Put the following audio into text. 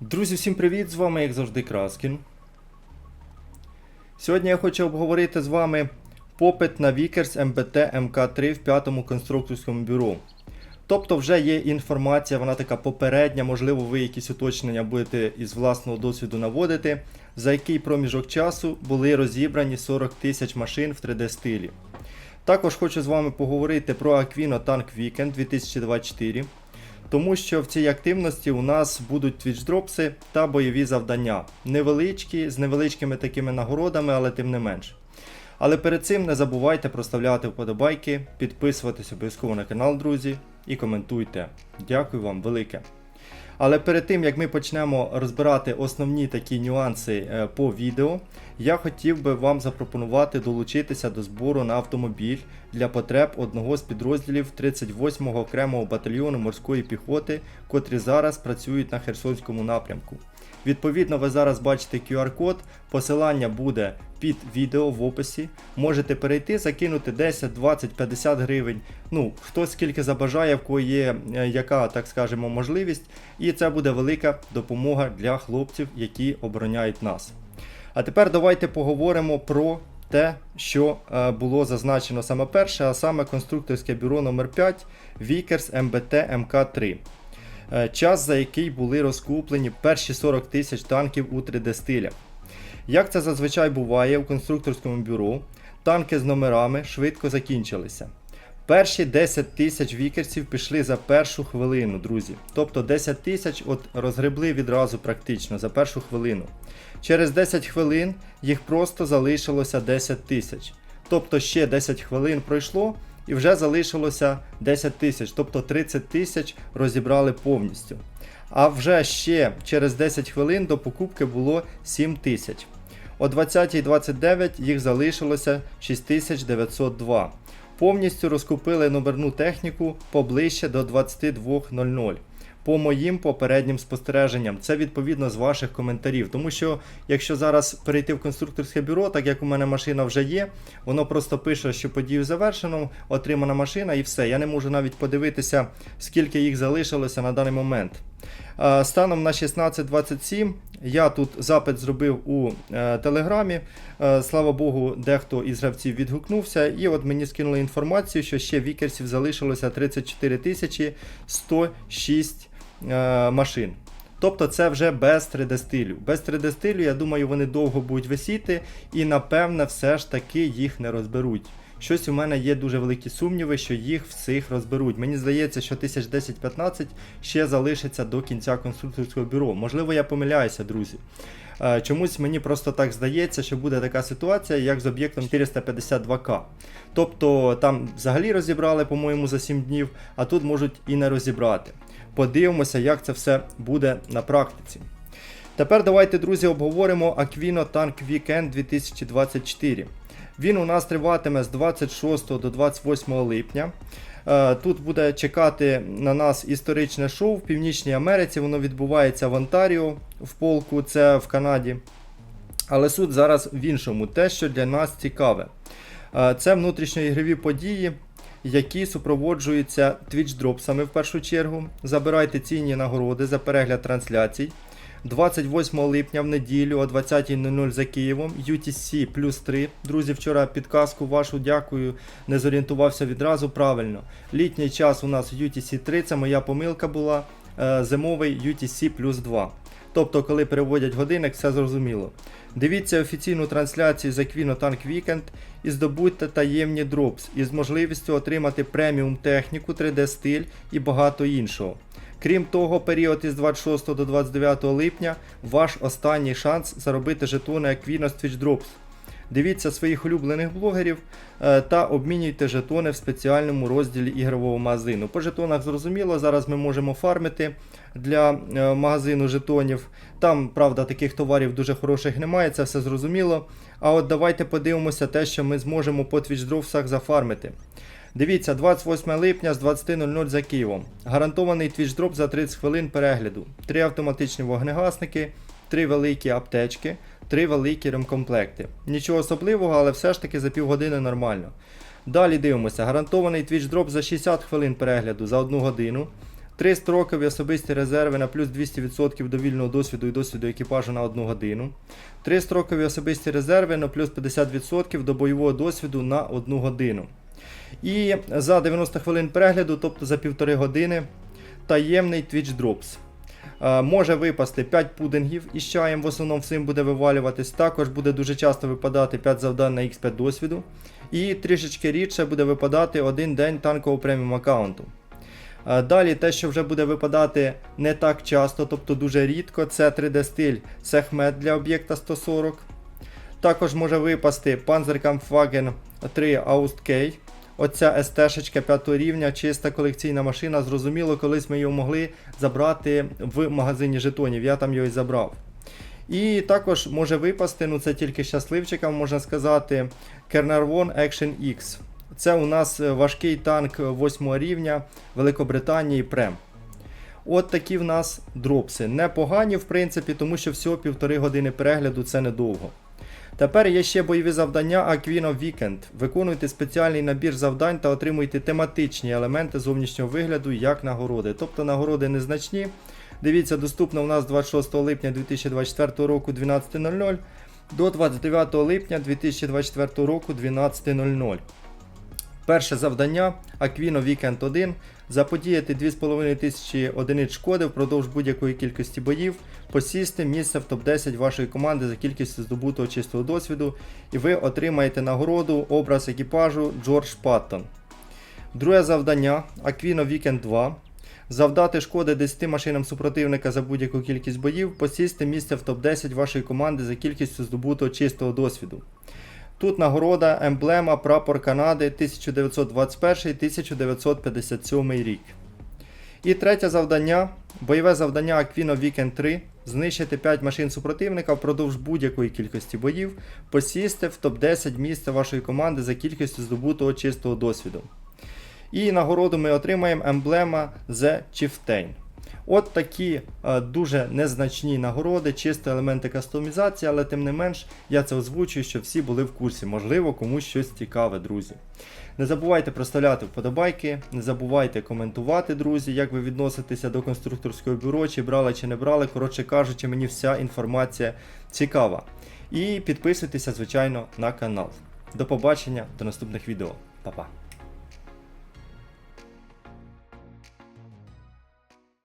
Друзі, всім привіт! З вами, як завжди, Краскін. Сьогодні я хочу обговорити з вами попит на Vickers MBT MK3 в п'ятому конструкторському бюро. Тобто вже є інформація, вона така попередня, можливо, ви якісь уточнення будете із власного досвіду наводити, за який проміжок часу були розібрані 40 тисяч машин в 3D стилі. Також хочу з вами поговорити про Aquino Tank Weekend 2024. Тому що в цій активності у нас будуть твічдропси та бойові завдання. Невеличкі, з невеличкими такими нагородами, але тим не менш. Але перед цим не забувайте проставляти вподобайки, підписуватись обов'язково на канал, друзі, і коментуйте. Дякую вам велике. Але перед тим як ми почнемо розбирати основні такі нюанси е, по відео, я хотів би вам запропонувати долучитися до збору на автомобіль для потреб одного з підрозділів 38-го окремого батальйону морської піхоти, котрі зараз працюють на Херсонському напрямку. Відповідно, ви зараз бачите QR-код, посилання буде під відео в описі. Можете перейти, закинути 10, 20, 50 гривень. Ну, хто скільки забажає, в кого є е, яка, так скажемо, можливість. І це буде велика допомога для хлопців, які обороняють нас. А тепер давайте поговоримо про те, що е, було зазначено саме перше, а саме конструкторське бюро номер 5 Vickers MBT MK3. Е, Час, за який були розкуплені перші 40 тисяч танків у 3D стилях. Як це зазвичай буває у конструкторському бюро, танки з номерами швидко закінчилися. Перші 10 тисяч вікерсів пішли за першу хвилину, друзі. Тобто 10 тисяч розгребли відразу практично за першу хвилину. Через 10 хвилин їх просто залишилося 10 тисяч. Тобто ще 10 хвилин пройшло і вже залишилося 10 тисяч, тобто 30 тисяч розібрали повністю. А вже ще через 10 хвилин до покупки було 7 тисяч. О 20.29 їх залишилося 6902. Повністю розкупили номерну техніку поближче до 22.00. По моїм попереднім спостереженням, це відповідно з ваших коментарів. Тому що якщо зараз перейти в конструкторське бюро, так як у мене машина вже є, воно просто пише, що подію завершено, отримана машина і все. Я не можу навіть подивитися, скільки їх залишилося на даний момент. Е, Станом на 16.27 я тут запит зробив у е, Телеграмі. Е, слава Богу, дехто із гравців відгукнувся, і от мені скинули інформацію, що ще вікерсів залишилося 34 тисячі 106 е, машин. Тобто це вже без 3D стилю. Без 3D стилю, я думаю, вони довго будуть висіти, і напевне, все ж таки їх не розберуть. Щось у мене є дуже великі сумніви, що їх всіх розберуть. Мені здається, що 1010-15 ще залишиться до кінця конструкторського бюро. Можливо, я помиляюся, друзі. Е, Чомусь мені просто так здається, що буде така ситуація, як з об'єктом 452К. Тобто там взагалі розібрали, по-моєму, за 7 днів, а тут можуть і не розібрати. Подивимося, як це все буде на практиці. Тепер давайте, друзі, обговоримо Aquino Tank Weekend 2024. Він у нас триватиме з 26 до 28 липня. Е, Тут буде чекати на нас історичне шоу в Північній Америці. Воно відбувається в Онтаріо в полку, це в Канаді. Але суть зараз в іншому, те, що для нас цікаве. Е, Це внутрішньоігрові події, які супроводжуються твіч-дропсами в першу чергу. Забирайте цінні нагороди за перегляд трансляцій. 28 липня в неділю о 20.00 за Києвом, UTC плюс 3. Друзі, вчора підказку вашу дякую, не зорієнтувався відразу правильно. Літній час у нас UTC 3, це моя помилка була. е, Зимовий UTC плюс 2. Тобто, коли переводять годинник, все зрозуміло. Дивіться офіційну трансляцію за Aquino Tank Weekend і здобудьте таємні дропс із можливістю отримати преміум техніку, 3D стиль і багато іншого. Крім того, період із 26 до 29 липня ваш останній шанс заробити жетони Aquino з Twitch Drops. Дивіться своїх улюблених блогерів е, та обмінюйте жетони в спеціальному розділі ігрового магазину. По жетонах зрозуміло, зараз ми можемо фармити для е, магазину жетонів. Там, правда, таких товарів дуже хороших немає, це все зрозуміло. А от давайте подивимося те, що ми зможемо по твічдровсах зафармити. Дивіться, 28 липня з 20.00 за Києвом. Гарантований твічдроп за 30 хвилин перегляду. Три автоматичні вогнегасники, три великі аптечки, три великі ремкомплекти. Нічого особливого, але все ж таки за півгодини нормально. Далі дивимося. Гарантований твічдроп за 60 хвилин перегляду за 1 годину. Три строкові особисті резерви на плюс 200% до вільного досвіду і досвіду екіпажу на 1 годину. Три строкові особисті резерви на плюс 50% до бойового досвіду на 1 годину. І за 90 хвилин перегляду, тобто за півтори години, таємний Twitch Drops. Е, Може випасти 5 пудингів із чаєм, в основному всім буде вивалюватись. Також буде дуже часто випадати 5 завдань на X5 досвіду. І трішечки рідше буде випадати один день танкового преміум аккаунту. Е, Далі те, що вже буде випадати не так часто, тобто дуже рідко, це 3D стиль Сехмет для об'єкта 140. Також може випасти Panzerkampfwagen 3 Aust K. Оця СТ-шечка 5 рівня, чиста колекційна машина. Зрозуміло, колись ми його могли забрати в магазині жетонів. Я там його і забрав. І також може випасти, ну це тільки щасливчикам можна сказати, Kernarvon Action X. Це у нас важкий танк 8 рівня Великобританії Прем. От такі в нас дропси. Непогані, в принципі, тому що всього півтори години перегляду це недовго. Тепер є ще бойові завдання Aquino Weekend. Виконуйте спеціальний набір завдань та отримуйте тематичні елементи зовнішнього вигляду як нагороди. Тобто нагороди незначні. Дивіться, доступно у нас 26 липня 2024 року 12.00 до 29 липня 2024 року 12.00. Перше завдання Aquino Weekend 1. Заподіяти 2500 одиниць шкоди впродовж будь-якої кількості боїв, посісти місце в топ-10 вашої команди за кількістю здобутого чистого досвіду, і ви отримаєте нагороду образ екіпажу Джордж Паттон. Друге завдання Aquino Weekend 2. Завдати шкоди 10 машинам супротивника за будь-яку кількість боїв, посісти місце в топ-10 вашої команди за кількістю здобутого чистого досвіду. Тут нагорода емблема Прапор Канади 1921-1957 рік. І третє завдання бойове завдання Aquino Weekend 3. Знищити 5 машин супротивника впродовж будь-якої кількості боїв, посісти в топ-10 місця вашої команди за кількістю здобутого чистого досвіду. І нагороду ми отримаємо емблема The Chieftain. От такі е, дуже незначні нагороди, чисто елементи кастомізації, але тим не менш я це озвучую, щоб всі були в курсі. Можливо, комусь щось цікаве, друзі. Не забувайте проставляти вподобайки, не забувайте коментувати, друзі, як ви відноситеся до конструкторського бюро, чи брали, чи не брали. Коротше кажучи, мені вся інформація цікава. І підписуйтеся, звичайно, на канал. До побачення, до наступних відео. Па-па.